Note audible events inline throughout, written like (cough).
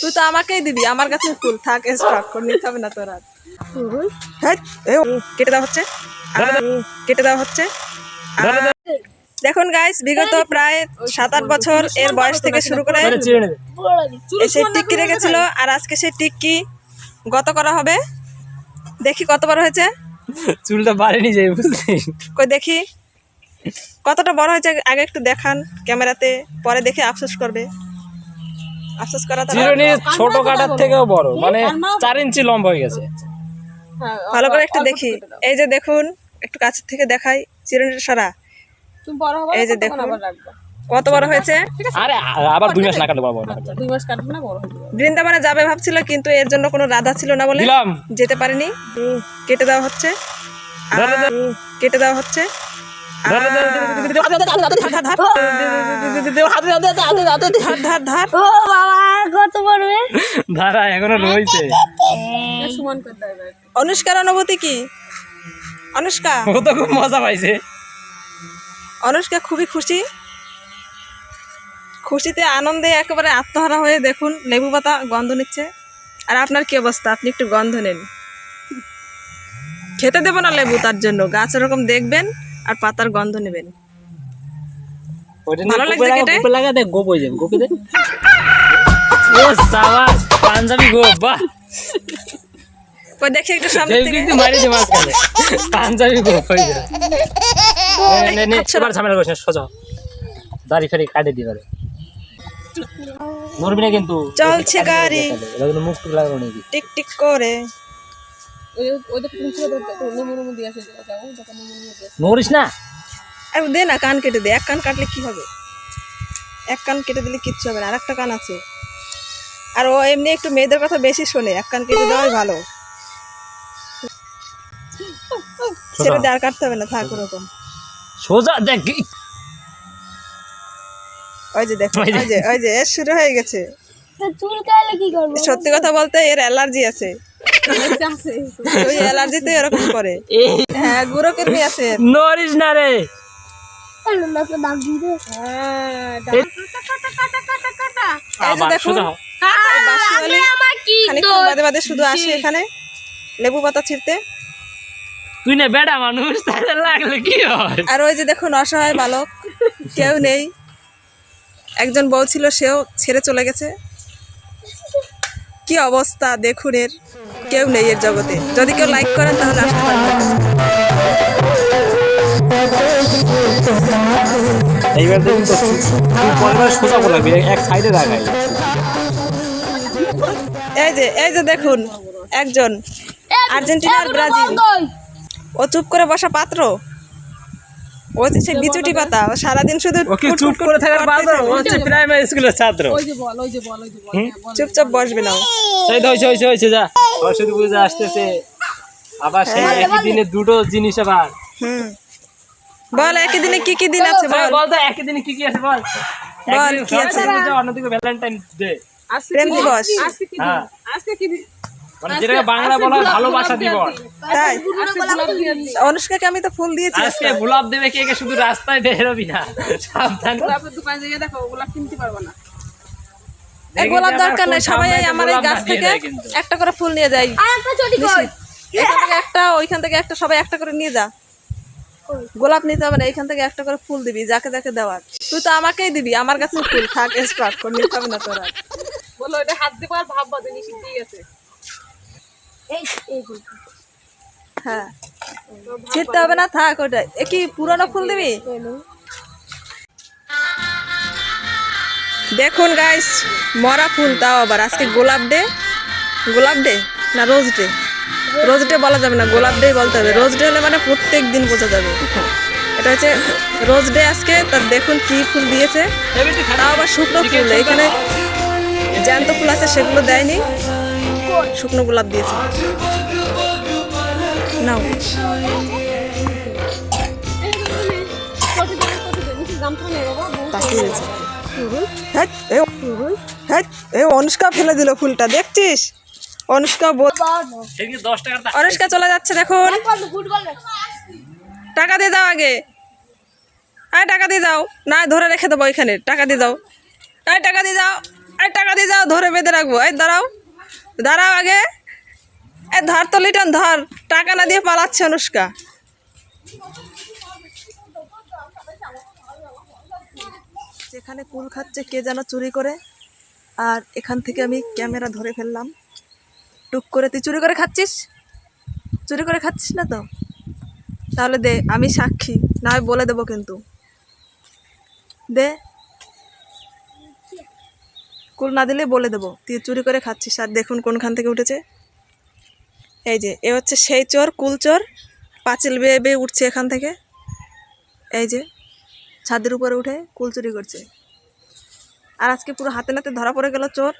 তুই তো আমাকেই দিবি আমার কাছে ফুল থাক স্টক করে নিতে হবে না তোর আর। কেটে দেওয়া হচ্ছে। কেটে দেওয়া হচ্ছে। দেখুন গাইস বিগত প্রায় সাত আট বছর এর বয়স থেকে শুরু করে সে টিক্কি রেখেছিল আর আজকে সেই টিক্কি গত করা হবে? দেখি কত বড় হয়েছে। চুলটা বাড়েনি যাই বুঝলি? কই দেখি। কতটা বড় হয়েছে আগে একটু দেখান ক্যামেরাতে পরে দেখে আফসোস করবে। আফসোস করা ছোট কাটার থেকেও বড়। মানে চার ইঞ্চি লম্বা হয়ে গেছে। ভালো করে একটু দেখি। এই যে দেখুন একটু কাছের থেকে দেখাই। চিরুনিটা সরা। তুমি বড় হবে এই যে দেখুন। কত বড় হয়েছে? আরে আবার দুই মাস না কাটলে পারব না দুই মাস কাটবে না বড় হয়ে বৃন্দাবনে যাবে ভাবছিল কিন্তু এর জন্য কোনো রাধা ছিল না বলে দিলাম। যেতে পারেনি। কেটে দেওয়া হচ্ছে। আর কেটে দেওয়া হচ্ছে। ধার এখনও রয়েছে। অনুষ্কার অনুভূতি কি? অনুষ্কা? ও তো খুব মজা পাইছে। অনুষ্কা খুবই খুশি। খুশিতে আনন্দে একেবারে আত্মহারা হয়ে দেখুন লেবু পাতা গন্ধ নিচ্ছে। আর আপনার কি অবস্থা? আপনি একটু গন্ধ নেন। খেতে দেবো না লেবু তার জন্য। গাছ ওরকম দেখবেন আর পাতার গন্ধ নেবেন। ভালো লাগছে কেটে? লাগা দেখ গোপ হয়ে যাবে গোপে দে। (laughs) ও সাবাস পাঞ্জাবি গোপ বাহ। ওই দেখি একটু সামনে থেকে কিন্তু মারিছে মাঝখানে। পাঞ্জাবি গোপ হয়ে যাবে। নে, নে, নে, এবার ঝামেলা করিস না সোজা দাড়ি ফাড়ি কাটে দিয়ে নড়বি না কিন্তু। চলছে গাড়ি। মুখ টুক লাগানো নাকি? টিক টিক করে। নড়িস না। আর দে না কান কেটে দে। এক কান কাটলে কি হবে? এক কান কেটে দিলে কিচ্ছু হবে না। আর একটা কান আছে। আর ও এমনি একটু মেয়েদের কথা বেশি শোনে। এক কান কেটে দেওয়াই ভালো। ছেড়ে আর কাটতে হবে না থাক ওরকম। সোজা দেখ ওই যে দেখো ওই যে। ওই যে এর শুরু হয়ে গেছে। সত্যি কথা বলতে এর অ্যালার্জি আছে। ওই অ্যালার্জিতে এরকম করে। হ্যাঁ গুঁড়ো কর্মী আছে এর। না রে। হ্যাঁ শুধু আসে এখানে। লেবু পাতা ছিঁড়তে। তুই না বেটা মানুষ তাহলে লাগলে কি হয়? আর ওই যে দেখুন অসহায় বালক। কেউ নেই। একজন বউ ছিল সেও ছেড়ে চলে গেছে। কি অবস্থা দেখুন এর কেউ নেই এর জগতে। যদি কেউ লাইক করেন তাহলে আসতে পারেন এইবার দেখুন তো পরের সোজা বলাবি এক সাইডে রাখাই। এই যে এই যে দেখুন একজন আর্জেন্টিনা আর ব্রাজিল। ও চুপ করে বসা পাত্র। ও হচ্ছে সেই বিচুটি পাতা ও সারাদিন শুধু চুপ করে থাকার পাত্র ও হচ্ছে প্রাইমারি স্কুলের ছাত্র। ওই যে বল ওই যে বল ওই যে বল চুপচাপ বসবে না এই তো হয়েছে হয়েছে হয়েছে যা। সরস্বতী পুজো আসতেছে। আবার সেই একই দিনে দুটো জিনিস আবার। হুম। বল একই দিনে কি কি দিন আছে বল। বল। তো একই দিনে কি কি আছে বল। বল, কি আছে? পুজো অন্যদিকে ভ্যালেন্টাইন ডে আজকে প্রেম কি দিবস। আজকে কি দিন? হ্যাঁ। আজকে কি দিন? মানে যেটাকে বাংলা বলা ভালোবাসা দিবস। তাই। আজকে গোলাপ দিয়ে দিন। অনুষ্কাকে আমি তো ফুল দিয়েছি আজকে গোলাপ দেবে কে কে? শুধু রাস্তায় বেরোবি না। সাবধান। গোলাপের দোকানে যেয়ে দেখো গোলাপ কিনতে পারব না। এই গোলাপ দরকার নাই সবাই আমার এই গাছ থেকে একটা করে ফুল নিয়ে যাই। একটা এখান থেকে একটা ওইখান থেকে একটা সবাই একটা করে নিয়ে যা। গোলাপ নিতে হবে না এইখান থেকে একটা করে ফুল দিবি যাকে যাকে দেওয়ার। তুই তো আমাকেই দিবি আমার কাছে ফুল থাক স্টক করে নিতে হবে না তোরা। বলো এটা হাত দিয়ে আর ভাববা যে নিশি দিয়ে গেছে। এই এই ফুল। হ্যাঁ। ছিটতে হবে না থাক ওটা এ কি পুরনো ফুল দিবি? দেখুন গাইস মরা ফুল তাও আবার। আজকে গোলাপ ডে গোলাপ ডে না রোজ ডে রোজ ডে বলা যাবে না, গোলাপ ডে বলতে হবে। রোজ ডে হলে মানে প্রত্যেক দিন বোঝা যাবে। এটা হচ্ছে রোজ ডে আজকে। তার দেখুন কি ফুল দিয়েছে। তাও আবার শুকনো ফুল। এখানে জ্যান্ত ফুল আছে, সেগুলো দেয়নি। শুকনো গোলাপ দিয়েছে। নাও। এ, অনুষ্কা ফেলে দিল ফুলটা দেখছিস? অনুষ্কা। অনুষ্কা চলে যাচ্ছে দেখুন। টাকা দিয়ে দাও আগে। আয় টাকা দিয়ে যাও। না ধরে রেখে দেবো এখানে। টাকা দিয়ে যাও। আয় টাকা দিয়ে যাও। এই টাকা দিয়ে যাও ধরে বেঁধে রাখব। এই দাঁড়াও। দাঁড়াও আগে। এই ধর তো লিটন ধর। টাকা না দিয়ে পালাচ্ছে অনুষ্কা। যেখানে কুল খাচ্ছে, কে যেন চুরি করে। আর এখান থেকে আমি ক্যামেরা ধরে ফেললাম। টুক করে, তুই চুরি করে খাচ্ছিস? চুরি করে খাচ্ছিস না তো? তাহলে দে, আমি সাক্ষী, না হয় বলে দেবো কিন্তু। দে। কুল না দিলে বলে দেবো, তুই চুরি করে খাচ্ছিস। আর দেখুন কোনখান থেকে উঠেছে। এই যে, এ হচ্ছে সেই চোর, কুল চোর। পাঁচিল বেয়ে বেয়ে উঠছে এখান থেকে। এই যে। ছাদের উপরে উঠে কুল চুরি করছে। আর আজকে পুরো হাতে নাতে ধরা পড়ে গেল চোর।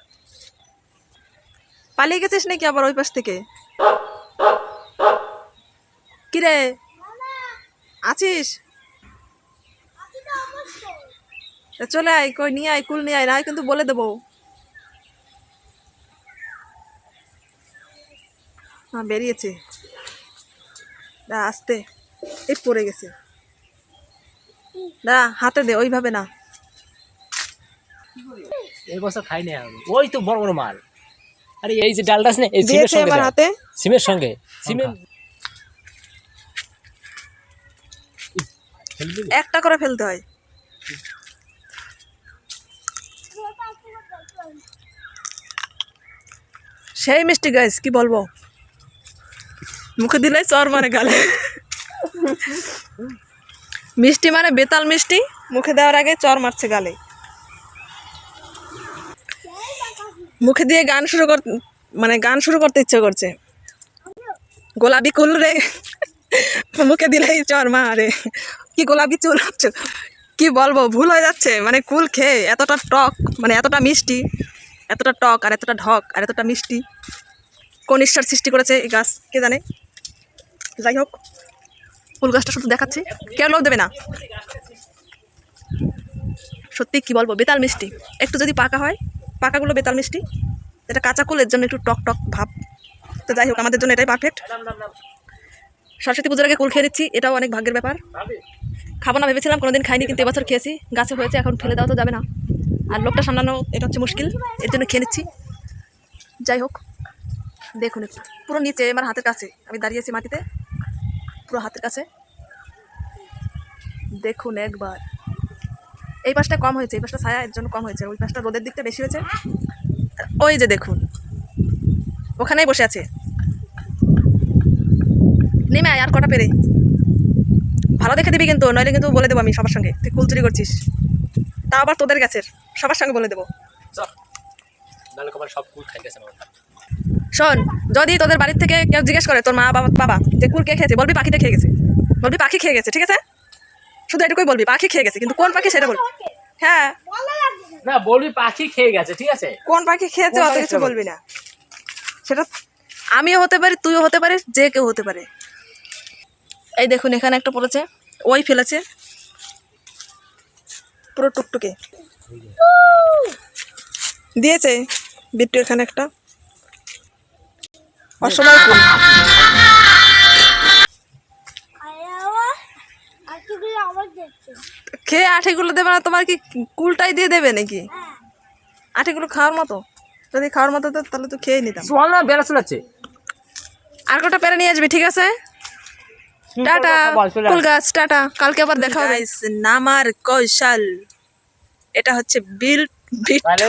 পালিয়ে গেছিস নাকি আবার ওই পাশ থেকে? কিরে? আছিস? চলে আয়, কই নিয়ে আয়, কুল নিয়ে আয়, না কিন্তু বলে দেবো। হ্যাঁ বেরিয়েছে। আসতে। এই পড়ে গেছে। দাঁড়া হাতে দে ওইভাবে না। এই বছর খাই না আমি। ওই তো বড় বড় মাল। আরে এই যে ডালটা আছে না এই সিমের সঙ্গে আমার হাতে সিমের সঙ্গে। সিমের একটা করে ফেলতে হয়। সেই মিষ্টি গাইস কি বলব? মুখে দিলে চর মারে গালে। মিষ্টি মানে বেতাল মিষ্টি। মুখে দেওয়ার আগে চর মারছে গালে। মুখে দিয়ে গান শুরু কর মানে গান শুরু করতে ইচ্ছে করছে। গোলাপি কুল রে। মুখে দিলেই চর মারে। কি গোলাপি চুল হচ্ছে? কি বলব, ভুল হয়ে যাচ্ছে। মানে কুল খেয়ে এতটা টক মানে এতটা মিষ্টি, এতটা টক আর এতটা ঢক আর এতটা মিষ্টি। কোন ঈশ্বর সৃষ্টি করেছে এই গাছ, কে জানে? যাই হোক। ফুল গাছটা শুধু দেখাচ্ছি। কেউ লোভ দেবে না। সত্যি কি বলব, বেতাল মিষ্টি। একটু যদি পাকা হয়, পাকাগুলো বেতাল মিষ্টি। এটা কাঁচা কুলের জন্য একটু টক টক ভাব। তো যাই হোক, আমাদের জন্য এটাই পারফেক্ট সরস্বতী পুজোর আগে কুল খেয়ে নিচ্ছি, এটাও অনেক ভাগ্যের ব্যাপার। খাব না, ভেবেছিলাম কোনোদিন খাইনি, কিন্তু এবছর খেয়েছি। গাছে হয়েছে, এখন ফেলে দেওয়া তো যাবে না। আর লোকটা সামলানো, এটা হচ্ছে মুশকিল। এর জন্য খেয়ে নিচ্ছি। যাই হোক, দেখুন একটু। পুরো নিচে, আমার হাতের কাছে। আমি দাঁড়িয়েছি মাটিতে। পুরো হাতের কাছে। দেখুন একবার। এই পাশটা কম হয়েছে, এই পাশটা ছায়া এর জন্য কম হয়েছে, ওই পাশটা রোদের দিকটা বেশি হয়েছে। ওই যে দেখুন, ওখানেই বসে আছে। নেমে আয় আর কটা পেরে। ভালো দেখে দিবি কিন্তু, নইলে কিন্তু বলে দেবো আমি সবার সঙ্গে। তুই কুল চুরি করছিস। তা আবার তোদের গাছের, সবার সঙ্গে বলে দেবো। কবার সব কুল খাই গেছে শোন যদি তোদের বাড়ির থেকে কেউ জিজ্ঞেস করে তোর মা বাবা বাবা যে কুল কে খেয়েছে বলবি পাখিতে খেয়ে গেছে। বলবি পাখি খেয়ে গেছে ঠিক আছে? শুধু এটুকুই বলবি পাখি খেয়ে গেছে কিন্তু কোন পাখি সেটা বলবি হ্যাঁ। না বলবি পাখি খেয়ে গেছে ঠিক আছে? কোন পাখি খেয়েছে অত কিছু বলবি না। সেটা আমিও হতে পারি তুইও হতে পারিস যে কেউ হতে পারে। এই দেখুন এখানে একটা পড়েছে ওই ফেলেছে। পুরো টুকটুকে। দিয়েছে বিট্টু এখানে একটা। অসময় খেয়ে আঠিগুলো দেবে না তোমার কি কুলটাই দিয়ে দেবে নাকি? আঠিগুলো খাওয়ার মতো? যদি খাওয়ার মতো হতো, তাহলে তো খেয়ে নিতাম। চল না বেড়া আর কটা পেরে নিয়ে আসবি ঠিক আছে? টাটা কুল গাছ টাটা কালকে আবার দেখা হবে। নামার কৌশল। এটা হচ্ছে বিল তাহলে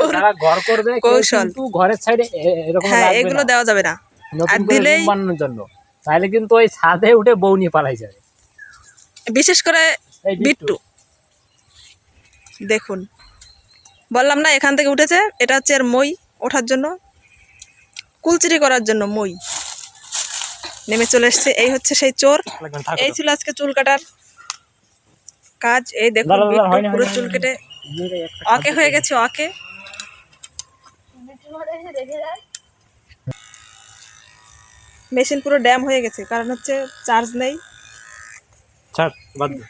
ঘর করবে কৌশল। ঘরের সাইডে এরকম হ্যাঁ এগুলো দেওয়া যাবে না। নতুন করে বানানোর জন্য। তাহলে কিন্তু ওই ছাদে উঠে বউ নিয়ে পালাই যাবে। বিশেষ করে এই বিট্টু। দেখুন। বললাম না এখান থেকে উঠেছে। এটা হচ্ছে এর মই ওঠার জন্য। কুলচিরি করার জন্য মই। নেমে চলে এসছে। এই হচ্ছে সেই চোর। এই ছিল আজকে চুল কাটার কাজ। এই দেখুন পুরো চুল কেটে অকে হয়ে গেছে অকে। দেখে যায় মেশিন পুরো ড্যাম হয়ে গেছে কারণ হচ্ছে চার্জ নেই। ছাড়, বাদ দে।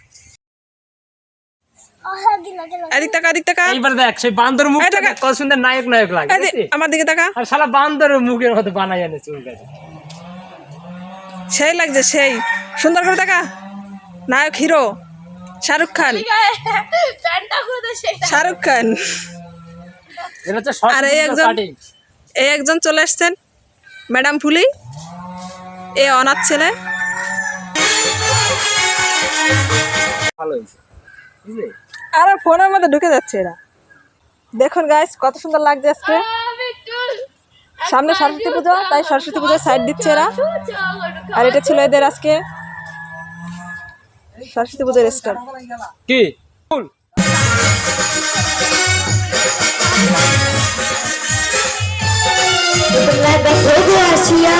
এদিক টাকা এদিক টাকা এইবার দেখ সেই বান্দর মুখ এই কত সুন্দর নায়ক নায়ক লাগে আমার দিকে টাকা আর শালা বান্দরের মুখের মতো বানাই জানে চুল গাছে সেই লাগছে সেই। সুন্দর করে টাকা নায়ক হিরো। শাহরুখ খান। শাহরুখ খান। আর এই একজন- এই একজন চলে এসছেন ম্যাডাম ফুলি। এ অনাথ ছেলে। ভালো হয়েছে। আরে ফোনের মধ্যে ঢুকে যাচ্ছে এরা। দেখুন গাইস কত সুন্দর লাগছে আজকে। সামনে সরস্বতী পুজো তাই সরস্বতী পুজোর সাইড দিচ্ছে এরা। আর এটা ছিল এদের আজকে সরস্বতী পুজোর স্টার কি? আসিয়া